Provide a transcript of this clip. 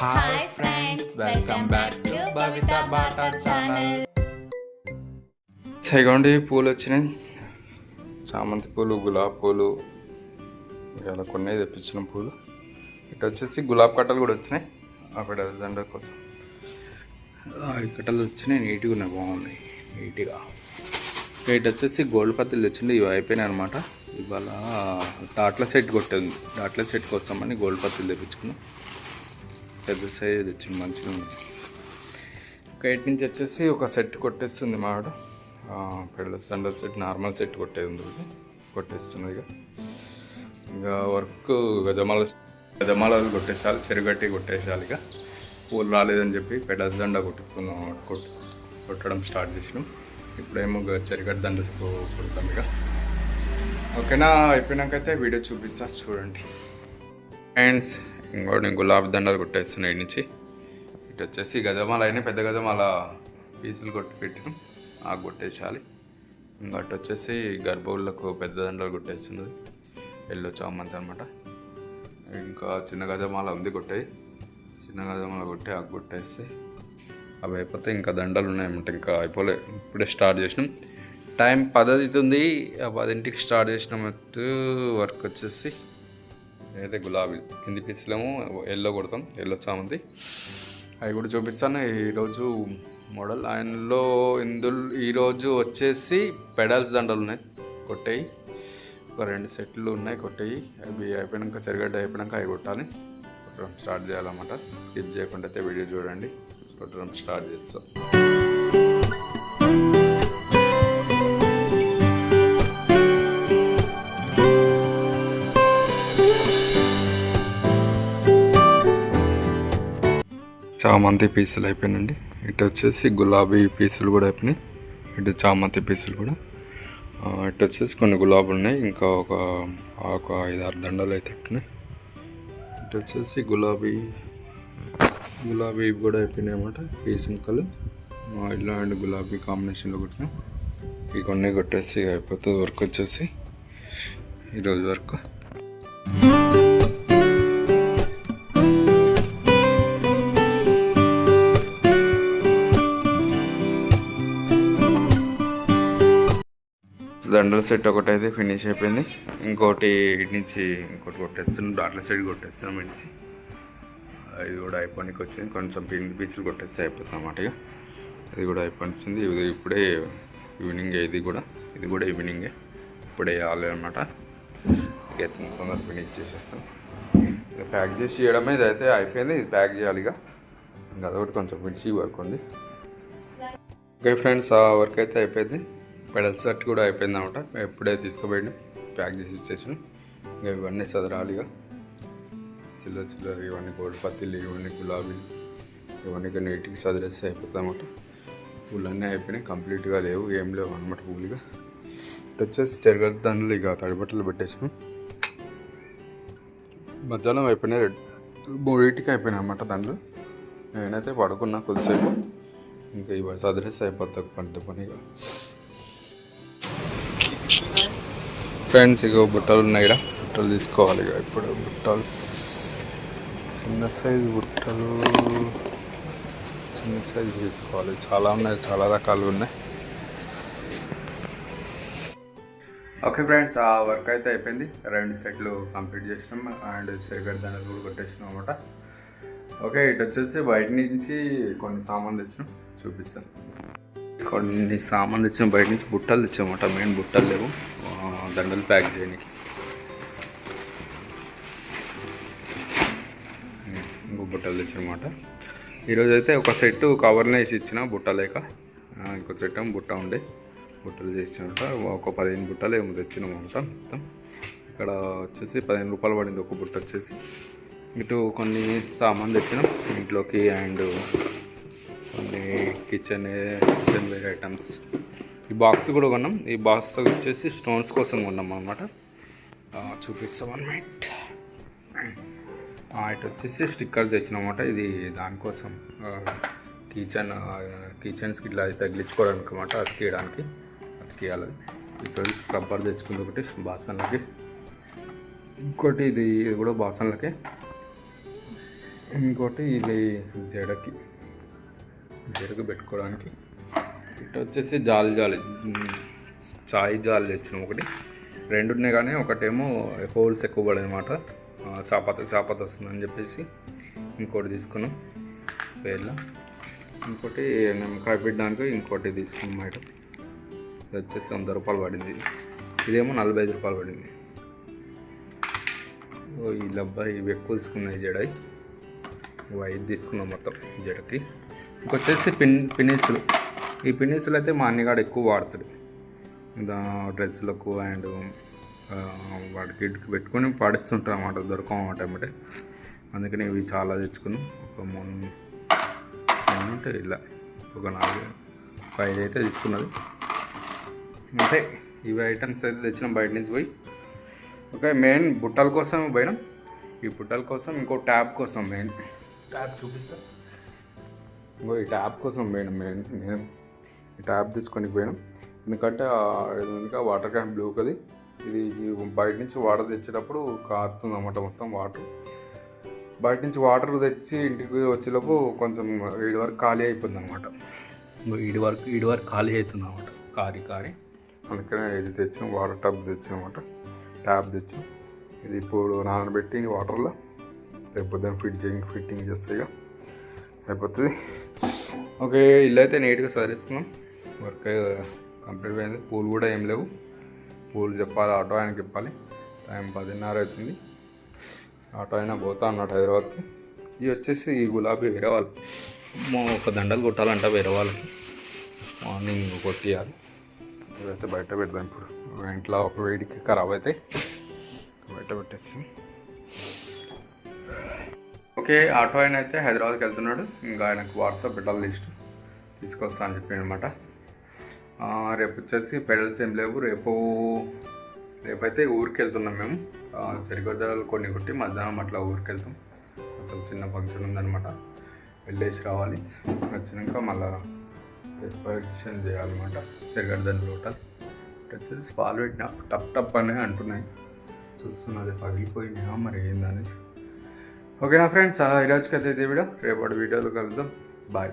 Hi friends welcome back to Bhavitha Bata channel ఇగోండి పూలు వచ్చినాయి చామంతి పూలు గులాబీ పూలు ఇలా కొన్ని తెప్పించిన పూలు. ఇటు వచ్చేసి గులాబీ కట్టలు కూడా వచ్చినాయి. అక్కడ దండ కోసం. కట్టలు వచ్చినాయి నీట్గా ఉన్నాయి బాగున్నాయి నీట్గా. ఇటు వచ్చేసి గోల్డ్ పత్తిలు తెచ్చింది ఇవి అయిపోయినాయి అనమాట ఇవాళ డాట్ల సెట్ కొట్టింది. డాట్ల సెట్ కోసం అని గోల్డ్ పత్తిలు తెప్పించుకున్నాం. పెద్ద సైజ్ తెచ్చింది మంచిగా ఉంది. ఒక ఎయిట్ నుంచి వచ్చేసి ఒక సెట్ కొట్టేస్తుంది మావాడు పెళ్ళ సండర్ సెట్ నార్మల్ సెట్ కొట్టేది ఉంది కొట్టేస్తున్నది ఇక. ఇంకా వర్క్ గజమాల గజమాలలు కొట్టేసాలి చెరుగట్టి కొట్టేసాలి ఇక. పూలు రాలేదని చెప్పి పెద్ద దండ కొట్టుకున్నాం కొట్టు కొట్టడం స్టార్ట్ చేసినాం. ఇప్పుడేమో గ- చెరుగట్టి దండ కొడతాం ఇక. ఓకేనా? అయిపోయినాకైతే వీడియో చూపిస్తా చూడండి. ఫ్రెండ్స్ ఇంకోటి నేను గులాబీ దండలు కొట్టేస్తున్నాయి నుంచి. ఇటు వచ్చేసి గజమాల అయినా పెద్ద గజమాల పీసులు కొట్టి పెట్టినాం ఆ కొట్టేసాలి ఇంకా అటు వచ్చేసి గర్భవులకు పెద్ద దండలు కొట్టేస్తున్నది ఎల్లో చామంతి అనమాట ఇంకా చిన్న గజమాల ఉంది కొట్టేది చిన్న గజమాల కొట్టి ఆ కొట్టేస్తే అవి అయిపోతే ఇంకా దండలు ఉన్నాయన్నమాట. ఇంకా అయిపోలే. ఇప్పుడే స్టార్ట్ చేసినాం. టైం పది ఆ పదింటికి స్టార్ట్ చేసినట్టు వర్క్ వచ్చేసి అయితే గులాబీ కింది పీస్లేమో ఎల్లో కొడతాం ఎల్లో చామంతి. అవి కూడా చూపిస్తాను. ఈరోజు మోడల్. ఆయనలో ఇందులో ఈరోజు వచ్చేసి పెడల్స్ దండలు ఉన్నాయి కొట్టేయి. ఒక రెండు సెట్లు ఉన్నాయి కొట్టేయి. అవి అయిపోయాక చెరగడ్డ అయిపోయాక అవి కొట్టాలి. కొట్టడం స్టార్ట్ చేయాలన్నమాట. స్కిప్ చేయకుండా అయితే వీడియో చూడండి. కొట్టడం స్టార్ట్ చేస్తాం. చామంతి పీసులు అయిపోయినండి ఇటు వచ్చేసి గులాబీ పీసులు కూడా అయిపోయినాయి. ఇటు చామంతి పీసులు కూడా. ఇటు వచ్చేసి కొన్ని గులాబీలు ఉన్నాయి. ఇంకా ఒక ఒక ఐదు ఆరు దండలు అయితే ఉన్నాయి ఇటు వచ్చేసి గులాబీ గులాబీ కూడా అయిపోయినాయి అన్నమాట. పీసు ముక్కలు. ఆ, అండ్ గులాబీ కాంబినేషన్లో కొట్టినాయి ఇవి కొన్ని కొట్టేసి ఇక అయిపోతుంది వర్క్ వచ్చేసి. ఈరోజు వర్క్. దండల సెట్ ఒకటి అయితే ఫినిష్ అయిపోయింది. ఇంకోటి ఇటు నుంచి ఇంకోటి కొట్టేస్తున్నాం. డాట్ల సైడ్ కొట్టేస్తున్నాం ఇటు నుంచి. ఇది కూడా అయిపోయినకి వచ్చింది. కొంచెం పిండి పీసులు కొట్టేస్తే అయిపోతుంది అన్నమాట ఇక. ఇది కూడా అయిపోయింది ఇది ఇప్పుడే ఈవినింగ్ ఇది కూడా. ఇది కూడా ఈవినింగే ఇప్పుడే వేయాలి అనమాట ఇక తొందర ఫినిష్ చేసేస్తాం. ప్యాక్ చేసి ఇవ్వడమే ఇది అయితే అయిపోయింది. ఇది ప్యాక్ చేయాలి ఇక. ఇంకా అదొకటి కొంచెం ఫినిష్ వర్క్ ఉంది ఓకే ఫ్రెండ్స్ ఆ వర్క్ అయితే అయిపోయింది. పెడల్ సెట్ కూడా అయిపోయింది అనమాట ఎప్పుడే తీసుకుపోయింది ప్యాక్ చేసి ఇచ్చేసాను ఇంకా ఇవన్నీ సదరాలి ఇక. చిల్లర చిల్లర ఇవన్నీ గోల్డ్ పత్తిలు ఇవన్నీ గులాబీలు ఇవన్నీ ఇక నీట్గా సదిరేస్తే అయిపోతాయి అనమాట పూలన్నీ అయిపోయినాయి. కంప్లీట్గా లేవు. ఏం లేవు అనమాట పూలుగా ఇటు వచ్చేసి చెరగడ్డ దండలు ఇక తడిబట్టలు పెట్టేసాను. మధ్యాహ్నం అయిపోయినాయి. రెడ్ మూడింటికి అయిపోయినాయి అనమాట దాంట్లో నేనైతే పడుకున్నా కొద్దిసేపు. ఇంకా ఇవాళ సదిరేస్తే అయిపోతుంది పంట పనిగా ఫ్రెండ్స్ ఇగో బుట్టలు ఉన్నాయి ఇక్కడ బుట్టలు తీసుకోవాలి ఇక ఇప్పుడు. బుట్టలు చిన్న సైజు బుట్టలు. చిన్న సైజు తీసుకోవాలి. చాలా ఉన్నాయి చాలా రకాలు ఉన్నాయి. ఓకే ఫ్రెండ్స్ ఆ వర్క్ అయితే అయిపోయింది. రెండు సెట్లు కంప్లీట్ చేసినాం అండ్ చెరగడ్డ దాని కూడా కొట్టేసినాం అనమాట ఓకే ఇటు వచ్చేసి బయట నుంచి కొన్ని సామాన్లు తెచ్చినాం. చూపిస్తాం కొన్ని సామాన్లు తెచ్చిన బయట నుంచి బుట్టలు తెచ్చామన్నమాట మెయిన్ బుట్టలు లేవు. దండలు ప్యాక్ చేయడానికి ఇంకో బుట్టలు తెచ్చినమాట. ఈరోజు అయితే ఒక సెట్ కవర్నే వేసి ఇచ్చిన బుట్ట లేక. ఇంకో సెట్ బుట్ట ఉండే. బుట్టలు చేసినమాట ఒక పదిహేను బుట్టలు ఏమో తెచ్చినాము మొత్తం. మొత్తం ఇక్కడ వచ్చేసి పదిహేను రూపాయలు పడింది ఒక బుట్ట వచ్చేసి. ఇటు కొన్ని సామాన్ తెచ్చినాం. ఇంట్లోకి అండ్ కొన్ని కిచెన్ కిచెన్ వేర్ ఐటమ్స్. ఈ బాక్స్ కూడా కొన్నాం. ఈ బాక్స్ వచ్చేసి స్టోన్స్ కోసం కొన్నాం అనమాట చూపిస్తాం అనమాట ఇటు వచ్చేసి స్టిక్కర్ తెచ్చినమాట ఇది దానికోసం కిచెన్ కిచెన్స్కి ఇట్లా తగిలించుకోవడానికి అనమాట అతికేయడానికి అతికేయాలి. ఇక్కడ స్క్రబ్బర్ తెచ్చుకుంది ఒకటి బాసన్లకి. ఇంకోటి ఇది ఇది కూడా బాసన్లకి. ఇంకోటి ఇది జడకి జడకు పెట్టుకోవడానికి. ఇటు వచ్చేసి జాలి జాలి. చాయ్ జాలి తెచ్చిన ఒకటి. రెండు ఉన్నాయి కానీ ఒకటేమో హోల్స్ ఎక్కువ పడనమాట అనమాట చాపాత చాపాత వస్తుందని చెప్పేసి ఇంకోటి తీసుకున్నాం. స్పేర్లో. ఇంకోటి నిమ్మకాయ పెట్టడానికి ఇంకోటి తీసుకున్నాం ఐటమ్ ఇది వచ్చేసి వంద రూపాయలు పడింది. ఇదేమో నలభై ఐదు రూపాయలు పడింది. ఓ ఈ డబ్బా ఇవి ఎక్కువ తీసుకున్నాయి జడై ఇవి ఐదు తీసుకున్నాం మొత్తం జడకి. ఇంకొచ్చేసి పిన్ పినిసులు. ఈ పినిసులు అయితే మా అన్నగాడు ఎక్కువ వాడతాడు. డ్రెస్సులకు అండ్ వాడికి ఇటుకు పెట్టుకొని పాడిస్తుంటాం అన్నమాట దొరకం అన్నమాట ఏమంటే. అందుకని ఇవి చాలా తెచ్చుకున్నాం. ఒక మూడు ఉంటాయి ఇలా ఒక నాలుగు ఒక ఐదు అయితే తీసుకున్నది. అంటే ఇవి ఐటమ్స్ అయితే తెచ్చినాం బయట నుంచి పోయి. ఓకే మెయిన్ బుట్టల కోసం పోయినాం. ఈ బుట్టల కోసం ఇంకో ట్యాప్ కోసం మెయిన్. ట్యాప్ చూపిస్తా. ఇంకో ఈ ట్యాప్ కోసం పోయినాం మెయిన్ ఈ ట్యాప్ తీసుకొని పోయినాం. ఎందుకంటే కదా, వాటర్ క్యాన్ బ్లూ కది. ఇది బయట నుంచి వాటర్ తెచ్చేటప్పుడు కారుతుంది అన్నమాట మొత్తం వాటర్. బయట నుంచి వాటర్ తెచ్చి ఇంటికి వచ్చేలోపు కొంచెం ఈడి వరకు ఖాళీ అయిపోయింది అనమాట ఈడి వరకు ఈడి వరకు ఖాళీ అవుతుంది అనమాట కారి కారి అందుకనే ఇది తెచ్చాం వాటర్ టబ్ తెచ్చాం అనమాట ట్యాప్ తెచ్చాం ఇది ఇప్పుడు నానబెట్టి వాటర్లో రేపు పొద్దున్న ఫిట్ చేయి ఫిట్టింగ్ చేస్తే ఇక అయిపోతుంది. ఓకే ఇల్లు అయితే నీట్గా సరిస్తున్నాం వర్క్ కంప్లీట్ అయింది. పూలు కూడా ఏం లేవు. పూలు చెప్పాలి ఆటో ఆయనకి చెప్పాలి. టైం పదిన్నర అవుతుంది. ఆటో అయినా పోతా అన్నట్టు హైదరాబాద్కి. ఇవి వచ్చేసి ఈ గులాబీ వేరే వాళ్ళు ఒక దండలు కొట్టాలంట వేరే వాళ్ళకి. మార్నింగ్ కొట్టియాలి. ఇదైతే బయట పెడదాం ఇప్పుడు. ఇంట్లో ఒక వేడికి ఖరాబ్ అయితే బయట పెట్టేసి ఓకే ఆటో ఆయన అయితే హైదరాబాద్కి వెళ్తున్నాడు. ఇంకా ఆయనకు వాట్సాప్ పెట్టాలి లిస్ట్. తీసుకొస్తా అని చెప్పి అనమాట రేపు వచ్చేసి పెడల్స్ ఏం లేవు. రేపు రేపైతే ఊరికి వెళ్తున్నాం మేము చెరిగొద్దలు కొన్ని కొట్టి మధ్యాహ్నం అట్లా ఊరికి వెళ్తాం కొంచెం చిన్న ఫంక్షన్ ఉందనమాట వెళ్ళేసి రావాలి. వచ్చినాక మళ్ళా ఎక్స్పరేషన్ చేయాలన్నమాట. చెరగడ్డని లోటల్ వచ్చేసి పాలు పెట్టిన. టప్ టప్ అనే అంటున్నాయి. చూస్తున్నది పగిలిపోయినా మరి ఏందని ఓకేనా ఫ్రెండ్స్ ఈరోజుకి అయితే ఇది వీడియో. రేపటి వీడియోలో కలుద్దాం. బాయ్.